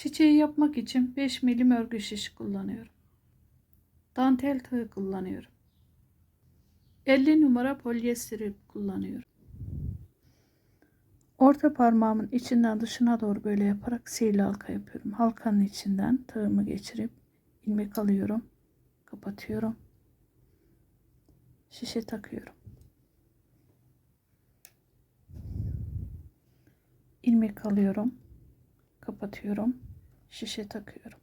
Çiçeği yapmak için 5 milim örgü şiş kullanıyorum. Dantel tığ kullanıyorum. 50 numara polyester ip kullanıyorum. Orta parmağımın içinden dışına doğru böyle yaparak sihirli halka yapıyorum. Halkanın içinden tığımı geçirip ilmek alıyorum. Kapatıyorum. Şişe takıyorum. ilmek alıyorum. Kapatıyorum. Şişe takıyorum.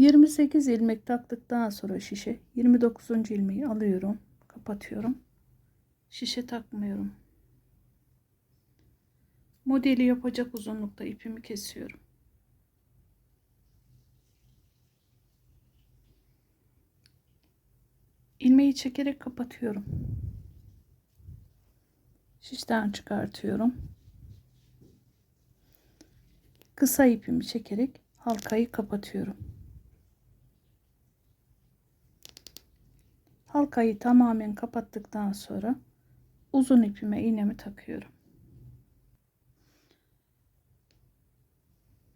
Yirmi sekiz ilmek taktıktan sonra şişe 29. ilmeği alıyorum kapatıyorum şişe takmıyorum modeli yapacak uzunlukta ipimi kesiyorum. ilmeği çekerek kapatıyorum. Şişten çıkartıyorum. Kısa ipimi çekerek halkayı kapatıyorum. Halkayı tamamen kapattıktan sonra uzun ipime iğnemi takıyorum.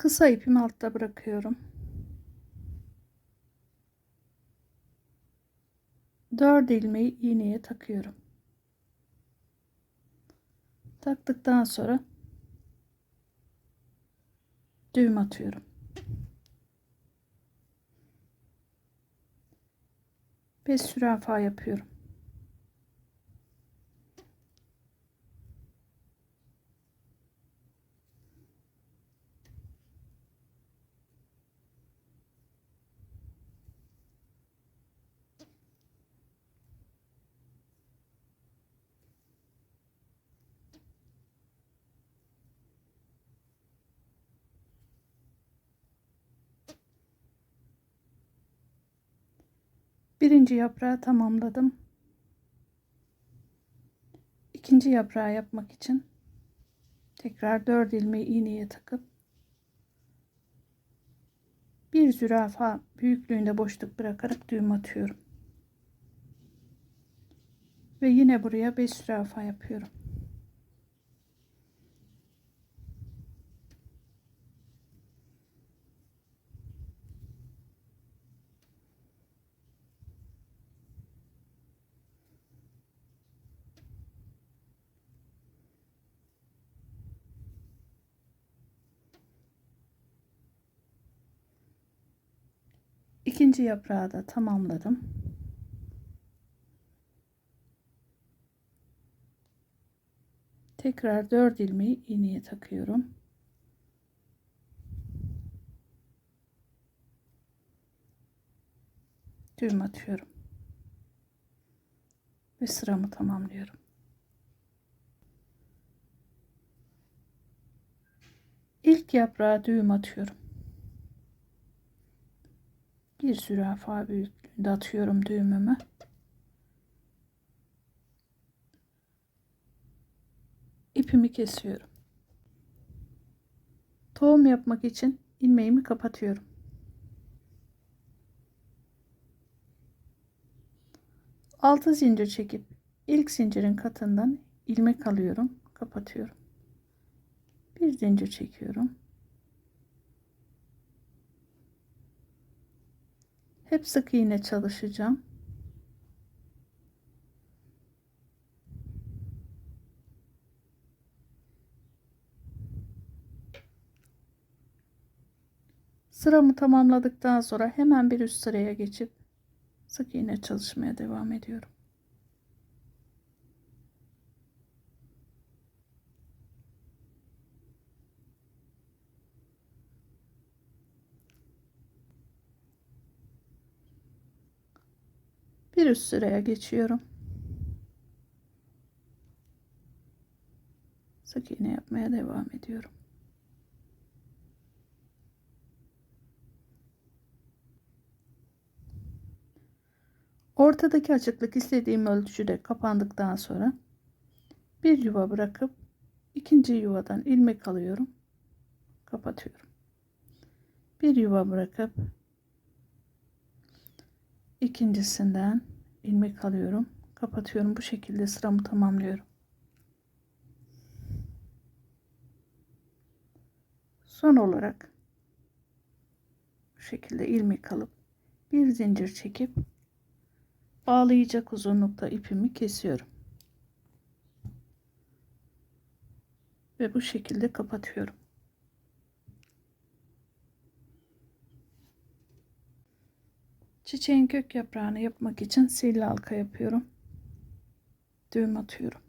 Kısa ipimi altta bırakıyorum. Dört ilmeği iğneye takıyorum. Taktıktan sonra düğüm atıyorum. Beş sürafa yapıyorum. Birinci yaprağı tamamladım. İkinci yaprağı yapmak için tekrar 4 ilmeği iğneye takıp bir zürafa büyüklüğünde boşluk bırakarak düğüm atıyorum. Ve yine buraya 5 zürafa yapıyorum. İkinci yaprağı da tamamladım. Tekrar 4 ilmeği iğneye takıyorum. Düğüm atıyorum. Ve sıramı tamamlıyorum. İlk yaprağa düğüm atıyorum. Bir zürafa büyüklüğünde atıyorum düğümümü. İpimi kesiyorum. Tohum yapmak için ilmeğimi kapatıyorum. Altı zincir çekip ilk zincirin katından ilmek alıyorum, kapatıyorum. Bir zincir çekiyorum. Hep sık iğne çalışacağım. Sıramı tamamladıktan sonra hemen bir üst sıraya geçip sık iğne çalışmaya devam ediyorum. Bir üst sıraya geçiyorum. Sık iğne yapmaya devam ediyorum. Ortadaki açıklık istediğim ölçüde kapandıktan sonra bir yuva bırakıp ikinci yuvadan ilmek alıyorum. kapatıyorum. Bir yuva bırakıp ikincisinden ilmek alıyorum. Kapatıyorum. Bu şekilde sıramı tamamlıyorum. Son olarak bu şekilde ilmek alıp bir zincir çekip bağlayacak uzunlukta ipimi kesiyorum. Ve bu şekilde kapatıyorum. Çiçeğin kök yaprağını yapmak için sihirli halka yapıyorum. Düğüm atıyorum.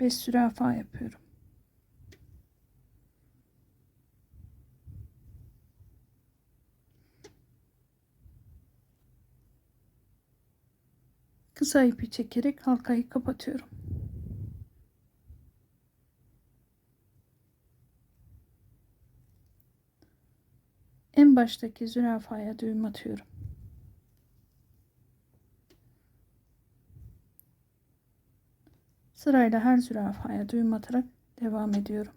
5 zürafa yapıyorum. Kısa ipi çekerek halkayı kapatıyorum. En baştaki zürafaya düğüm atıyorum. Sırayla her zürafaya düğüm atarak devam ediyorum.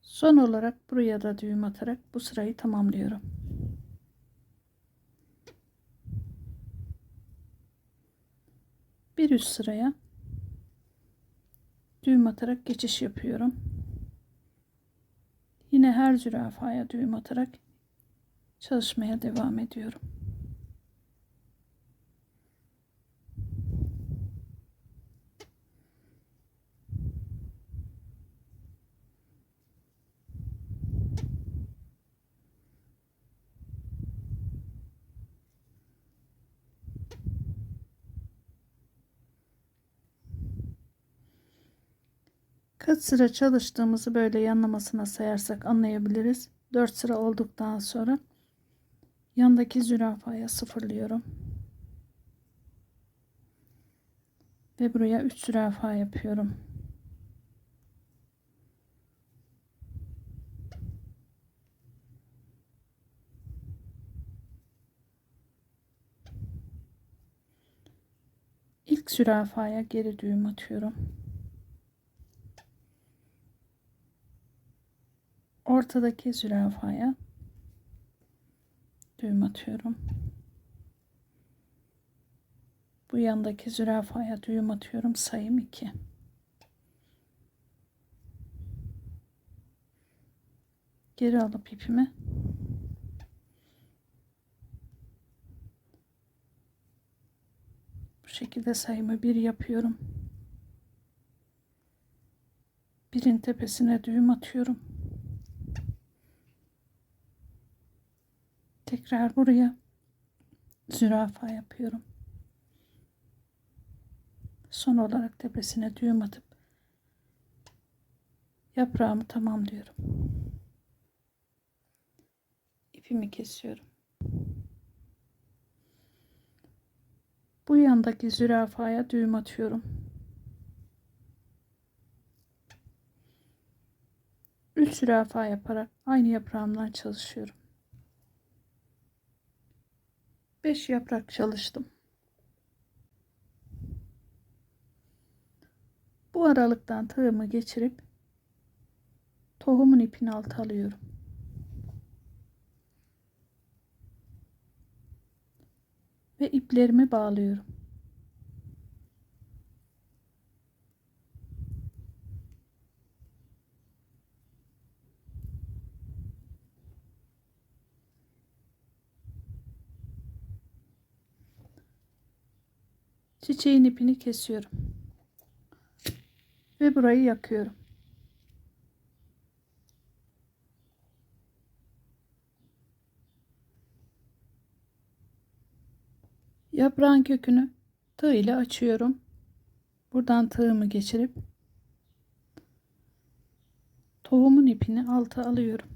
Son olarak buraya da düğüm atarak bu sırayı tamamlıyorum. Bir üst sıraya düğüm atarak geçiş yapıyorum. Yine her zürafaya düğüm atarak çalışmaya devam ediyorum. Kaç sıra çalıştığımızı böyle yanlamasına sayarsak anlayabiliriz. 4 sıra olduktan sonra yandaki zürafaya sıfırlıyorum. Ve buraya 3 zürafa yapıyorum. İlk zürafaya geri düğüm atıyorum. Ortadaki zürafaya düğüm atıyorum. Bu yandaki zürafaya düğüm atıyorum. Sayım 2. Geri alıp ipimi bu şekilde sayımı 1 yapıyorum. Birin tepesine düğüm atıyorum. Tekrar buraya zürafa yapıyorum. Son olarak tepesine düğüm atıp yaprağımı tamamlıyorum. İpimi kesiyorum. Bu yandaki zürafaya düğüm atıyorum. Üç zürafa yaparak aynı yaprağımdan çalışıyorum. 5 yaprak çalıştım. Bu aralıktan tığımı geçirip tohumun ipini alt alıyorum. Ve iplerimi bağlıyorum. Çiçeğin ipini kesiyorum. Ve burayı yakıyorum. Yaprağın kökünü tığ ile açıyorum. Buradan tığımı geçirip tohumun ipini alta alıyorum.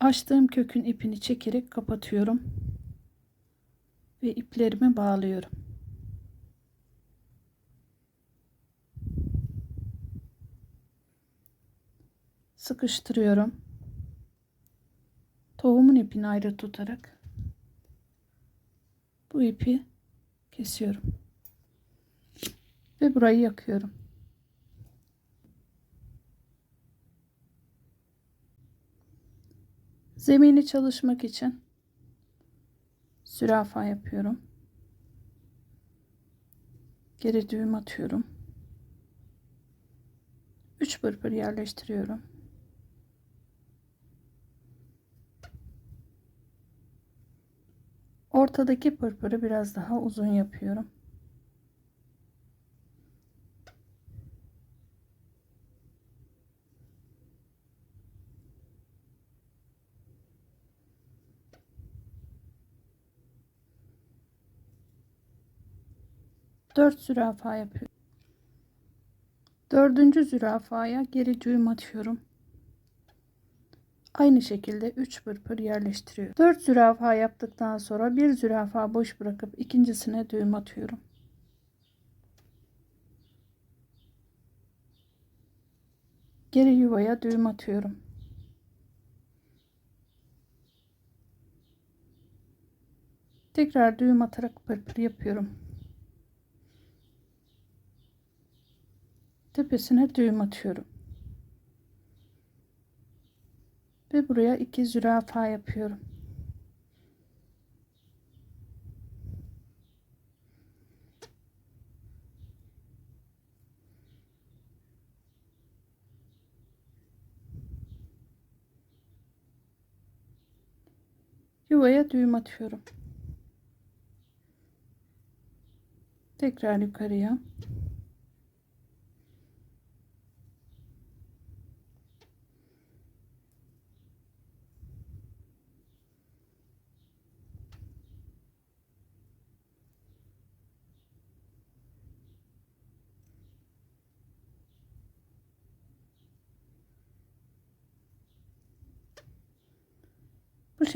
Açtığım kökün ipini çekerek kapatıyorum ve iplerimi bağlıyorum. Sıkıştırıyorum. Tohumun ipini ayrı tutarak bu ipi kesiyorum. Ve burayı yakıyorum. Zemini çalışmak için zürafa yapıyorum. Geri düğüm atıyorum. 3 pırpır yerleştiriyorum. Ortadaki pırpırı biraz daha uzun yapıyorum. Dört zürafa yapıyorum. Dördüncü zürafaya geri düğüm atıyorum. Aynı şekilde 3 pırpır yerleştiriyorum. 4 zürafa yaptıktan sonra bir zürafa boş bırakıp ikincisine düğüm atıyorum. Geri yuvaya düğüm atıyorum. Tekrar düğüm atarak pırpır yapıyorum. Tepesine düğüm atıyorum. Ve buraya iki zürafa yapıyorum. Yuvaya düğüm atıyorum. Tekrar yukarıya.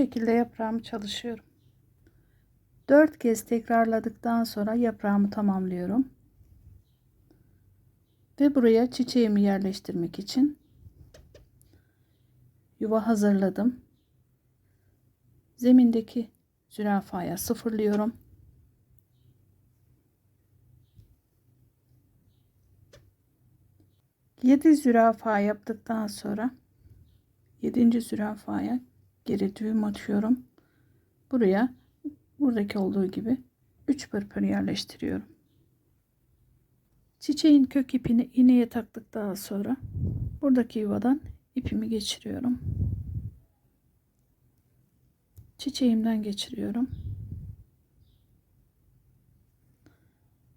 Şekilde yaprağımı çalışıyorum. 4 kez tekrarladıktan sonra yaprağımı tamamlıyorum. Ve buraya çiçeğimi yerleştirmek için yuva hazırladım. Zemindeki zürafaya sıfırlıyorum. Yedi zürafa yaptıktan sonra yedinci zürafaya geri düğüm atıyorum. Buraya buradaki olduğu gibi 3 pırpır yerleştiriyorum. Çiçeğin kök ipini iğneye taktıktan sonra buradaki yuvadan ipimi geçiriyorum. Çiçeğimden geçiriyorum.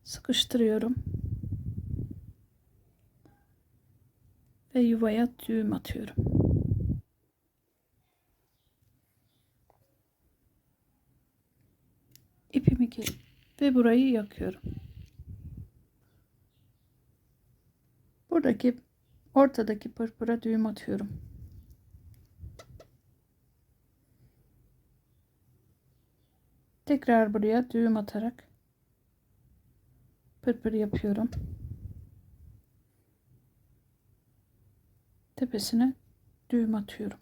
Sıkıştırıyorum. Ve yuvaya düğüm atıyorum. Kes ve burayı yakıyorum. Buradaki ortadaki pırpıra düğüm atıyorum. Tekrar buraya düğüm atarak pırpır yapıyorum. Tepesine düğüm atıyorum.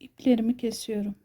İplerimi kesiyorum.